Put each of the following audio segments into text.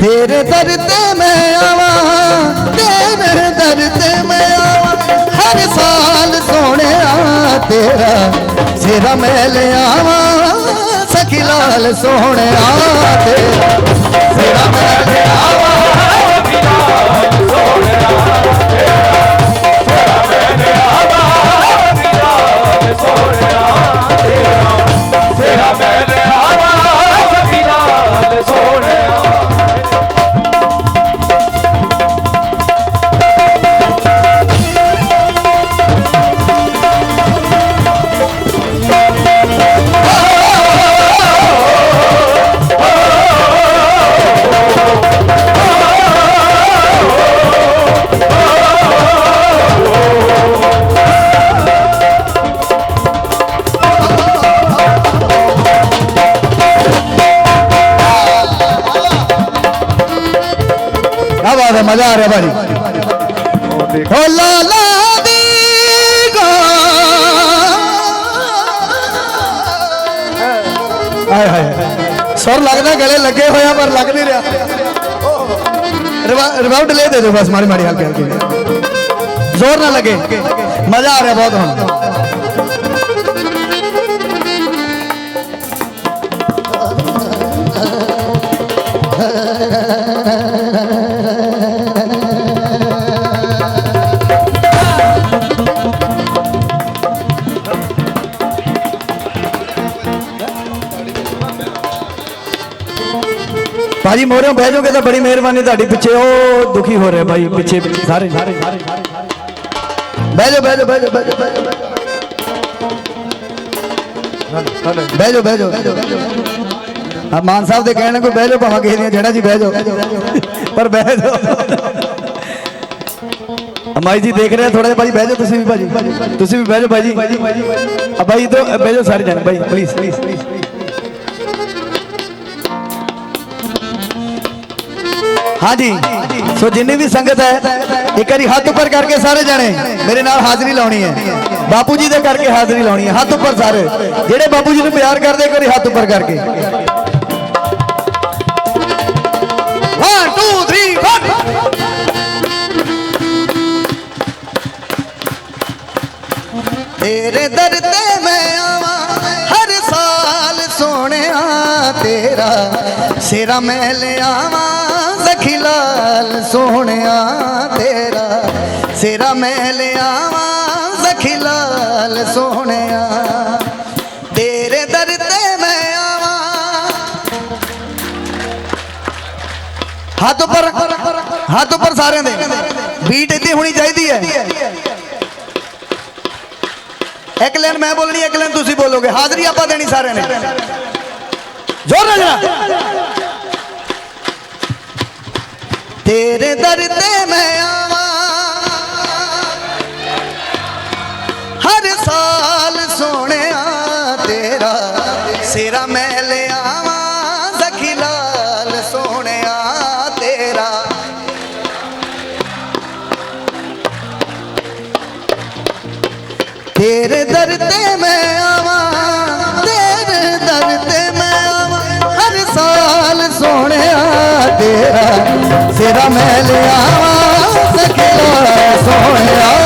ਤੇਰੇ ਦਰ ਤੇ ਮੈਂ ਆਵਾਂ, ਤੇਰੇ ਦਰ ਤੇ ਮੈਂ ਆਵਾਂ। ਹਰ ਸਾਲ ਸੋਹਣਿਆ ਤੇਰਾ ਸਿਰਾ ਮੈਂ ਲਿਆਵਾਂ ਸਖੀ ਲਾਲ ਸੋਹਣਿਆ ਤੇਰਾ। ਸਿਰਾ ਮੈਂ ਲਿਆਵਾਂ मजा आ रहा है भाई ओ लाला दी ਹਾਏ ਹਾਏ ਸੁਰ ਲੱਗਦਾ ਗਲੇ ਲੱਗੇ ਹੋਇਆ ਪਰ ਲੱਗ ਨਹੀਂ ਰਿਹਾ ਰਿਵਾਊਟ ਲੈ ਦੇ ਦਿਓ ਬਸ ਮਾਰੀ ਮਾਰੀ ਹਲਕੇ ਹਲਕੇ ਜ਼ੋਰ ਨਾ ਲੱਗੇ ਮਜ਼ਾ ਆ ਰਿਹਾ ਬਹੁਤ ਹੁਣ ਮੋਰੇ ਬਹਿ ਜਾਓਗੇ ਤਾਂ ਬੜੀ ਮਿਹਰਬਾਨੀ ਤੁਹਾਡੀ ਪਿੱਛੇ ਉਹ ਦੁਖੀ ਹੋ ਰਿਹਾ ਭਾਈ ਪਿੱਛੇ ਸਾਰੇ ਬਹਿ ਜਾਓ ਬਹਿ ਜਾਓ ਬਹਿ ਜਾਓ ਬਹਿ ਜਾਓ ਬਹਿ ਜਾਓ ਆ ਮਾਨ ਸਾਹਿਬ ਦੇ ਕਹਿਣ ਕੋਈ ਬਹਿ ਜਾਓ ਭਾਵੇਂ ਕਿਸੇ ਦੀਆਂ ਜਿਹੜਾ ਜੀ ਬਹਿ ਜਾਓ ਪਰ ਬਹਿ ਜਾਓ ਮਾਈ ਜੀ ਦੇਖ ਰਹੇ ਥੋੜਾ ਜਿਹਾ ਭਾਈ ਬਹਿ ਜਾਓ ਤੁਸੀਂ ਵੀ ਭਾਜੀ ਤੁਸੀਂ ਵੀ ਬਹਿ ਜਾਓ ਭਾਜੀ ਆ ਭਾਈ ਇਧਰ ਬਹਿ ਜਾਓ ਸਾਰੇ ਜਣ ਭਾਈ ਪਲੀਜ਼ ਪਲੀਜ਼ ਹਾਂਜੀ। ਸੋ ਜਿੰਨੀ ਵੀ ਸੰਗਤ ਹੈ, ਇੱਕ ਵਾਰੀ ਹੱਥ ਉੱਪਰ ਕਰਕੇ ਸਾਰੇ ਜਾਣੇ ਮੇਰੇ ਨਾਲ ਹਾਜ਼ਰੀ ਲਾਉਣੀ ਹੈ। ਬਾਪੂ ਜੀ ਦੇ ਕਰਕੇ ਹਾਜ਼ਰੀ ਲਾਉਣੀ ਹੈ, ਹੱਥ ਉੱਪਰ ਸਾਰੇ। ਜਿਹੜੇ ਬਾਪੂ ਜੀ ਨੂੰ ਪਿਆਰ ਕਰਦੇ, ਇੱਕ ਵਾਰੀ ਹੱਥ ਉੱਪਰ ਕਰਕੇ। 1 2 3 4 ਤੇਰੇ ਦਰ ਤੇ ਮੈਂ ਆਵਾਂ, ਹਰ ਸਾਲ ਸੋਹਣਿਆ ਤੇਰਾ। ਸਿਰਾ ਮੈਂ ਲਿਆਵਾਂ ਜ਼ਖੀ ਲਾਲ ਸੋਹਣਿਆ ਤੇਰਾ ਸਿਰਾ ਮੈਂ ਲਿਆਵਾਂ ਜ਼ਖੀ ਲਾਲ ਸੋਹਣਿਆ। ਤੇਰੇ ਦਰ ਤੇ ਮੈਂ ਆਵਾਂ। ਹੱਥ ਉੱਪਰ ਹੱਥ ਉੱਪਰ ਸਾਰਿਆਂ ਦੇ। ਬੀਟ ਇੱਦੀ ਹੋਣੀ ਚਾਹੀਦੀ ਹੈ। ਇੱਕ ਲਾਈਨ ਮੈਂ ਬੋਲਣੀ, ਇੱਕ ਲਾਈਨ ਤੁਸੀਂ ਬੋਲੋਗੇ। ਹਾਜ਼ਰੀ ਆਪਾਂ ਦੇਣੀ ਸਾਰਿਆਂ ਨੇ। ਜ਼ੋਰ ਨਾਲ ਜਰਾ। तेरे दर ते ਤੇਰਾ ਮਹਿਲ ਆਵਾ ਸਕੇ ਸੋਹਣਾ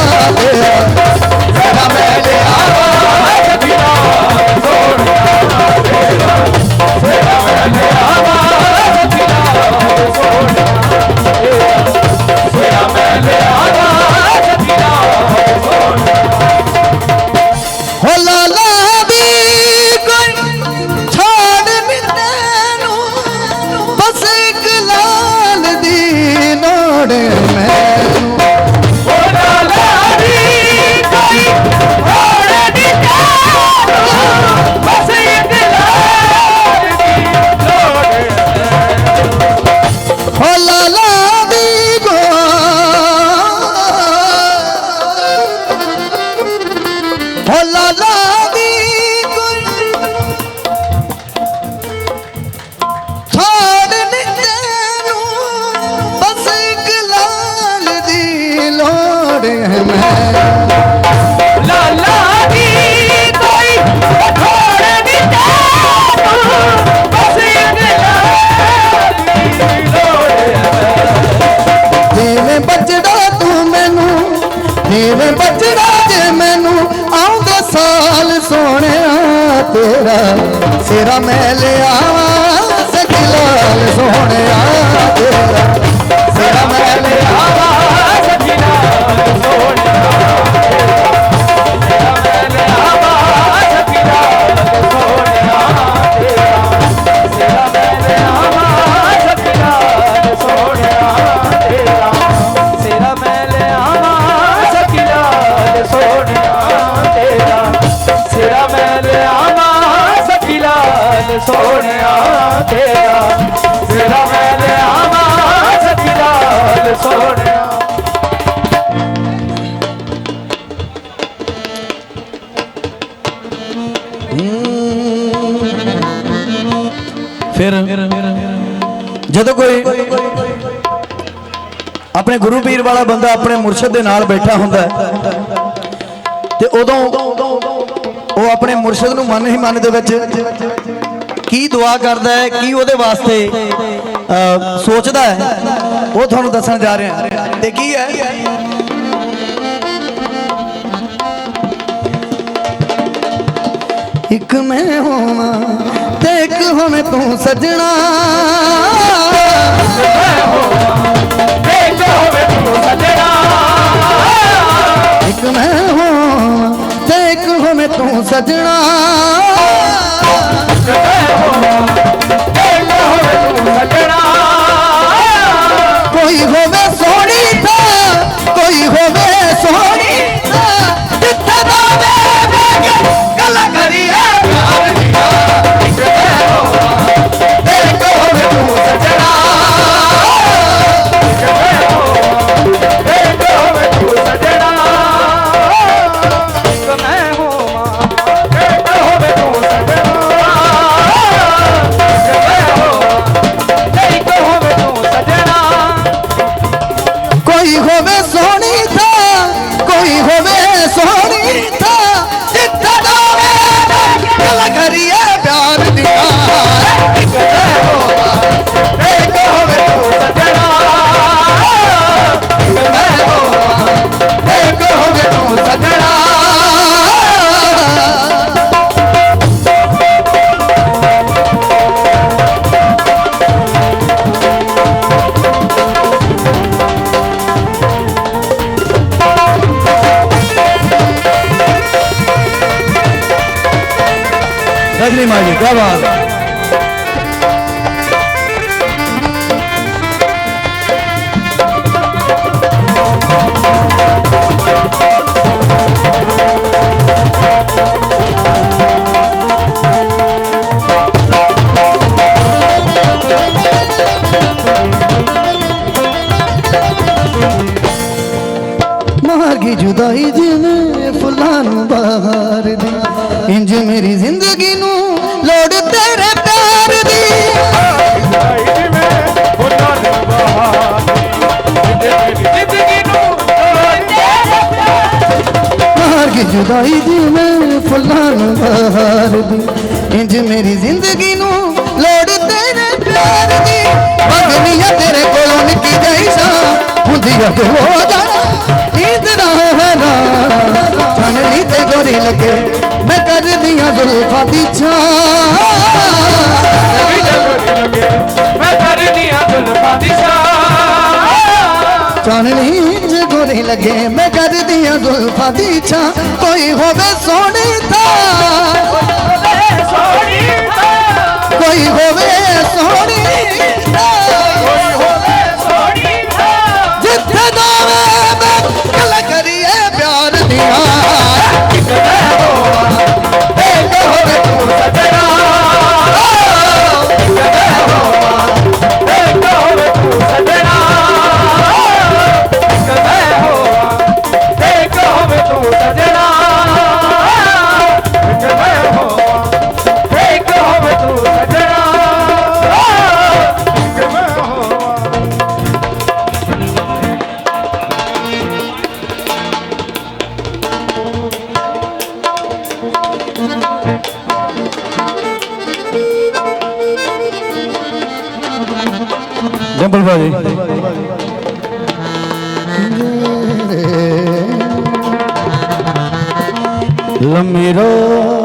ਤੇਰਾ ਸਿਰਾ ਮੈਂ ਲਿਆ ਸਕਿਲਾਲ ਸੋਹਣਿਆ ਤੇਰਾ। ਫਿਰ ਜਦੋਂ ਕੋਈ ਆਪਣੇ ਗੁਰੂ ਪੀਰ ਵਾਲਾ ਬੰਦਾ ਆਪਣੇ ਮੁਰਸ਼ਿਦ ਦੇ ਨਾਲ ਬੈਠਾ ਹੁੰਦਾ ਤੇ ਉਦੋਂ ਉਹ ਆਪਣੇ ਮੁਰਸ਼ਿਦ ਨੂੰ ਮਨ ਹੀ ਮਨ ਦੇ ਵਿੱਚ ਕੀ ਦੁਆ ਕਰਦਾ ਹੈ, ਕੀ ਉਹਦੇ ਵਾਸਤੇ ਸੋਚਦਾ ਹੈ, ਉਹ ਤੁਹਾਨੂੰ ਦੱਸਣ ਜਾ ਰਿਹਾ ਤੇ ਕੀ ਹੈ? ਇੱਕ ਮੈਂ ਹੋਵਾਂ ਇੱਕ ਹੋਵੇਂ ਤੂੰ ਸਜਣਾ। ਇੱਕ ਹੋਵੇ ਤੂੰ ਸਜਣਾ। ਇੱਕ ਮੈਂ ਹੋਵਾਂ ਇੱਕ ਹੋਵੇਂ ਤੂੰ ਸਜਣਾ। внимание, Гавана. ਜ਼ਿੰਦਗੀ ਨੂੰ ਲੋੜ ਤੇਰੇ ਪਿਆਰ ਦੀ। ਮਾਰਗੀ ਜੁਦਾਈ ਜਿਵੇਂ ਫੁੱਲਾਂ ਨੂੰ ਬਹਾਰ ਦੀ ਇੰਜ ਮੇਰੀ ਜ਼ਿੰਦਗੀ ਨੂੰ ਲੋੜ ਤੇਰੇ ਪਿਆਰ ਦੀ। ਮੰਗਨੀਆਂ ਤੇਰੇ ਕੋਲੋਂ ਨਿੱਕੀ ਜਾਈ ਸਾਂ। ਹੁੰਦੀ ਅੱਗੇ ਹੋ ਜਾਣਾ ਨੀਂਦ ਹੈ ਨਾ। ਚਾਨਣੀ ਤੇ ਗੋਰੀ ਲੱਗੇ। ਮੈਂ ਕਰਦੀਆਂ ਜ਼ੁਲਫਾਂ ਦੀ ਛਾਂ। ਮੈਂ ਕਰਨੀਆਂ ਜ਼ੁਲਫਾਂ ਦੀ ਛਾਂ। ਚਾਨਣੀ ਜੇ ਗੋਰੀ ਲੱਗੇ ਮੈਂ ਕਰਦੀਆਂ ਜ਼ੁਲਫਾਂ ਦੀ ਛਾਂ। ਕੋਈ ਹੋਵੇ ਸੋਹਣੀ ਤਾਂ ਜੰਬਲ ਬਾਜੀ ਲੰਮੀ ਰੋ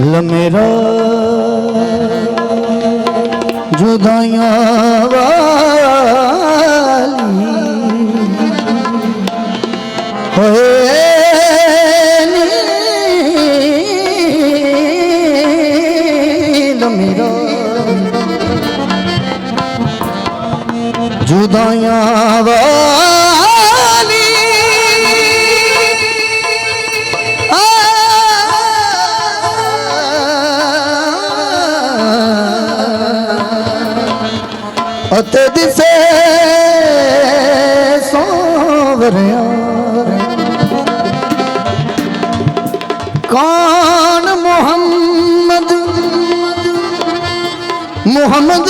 ਲਮੇਰਾ। ਜੁਦਾਈਆਂ ਵਾਲੀ। ਹੋਏ ਜੁਦਾਈਆਂ ਵਾਲੀ। कौन मोहम्मद मोहम्मद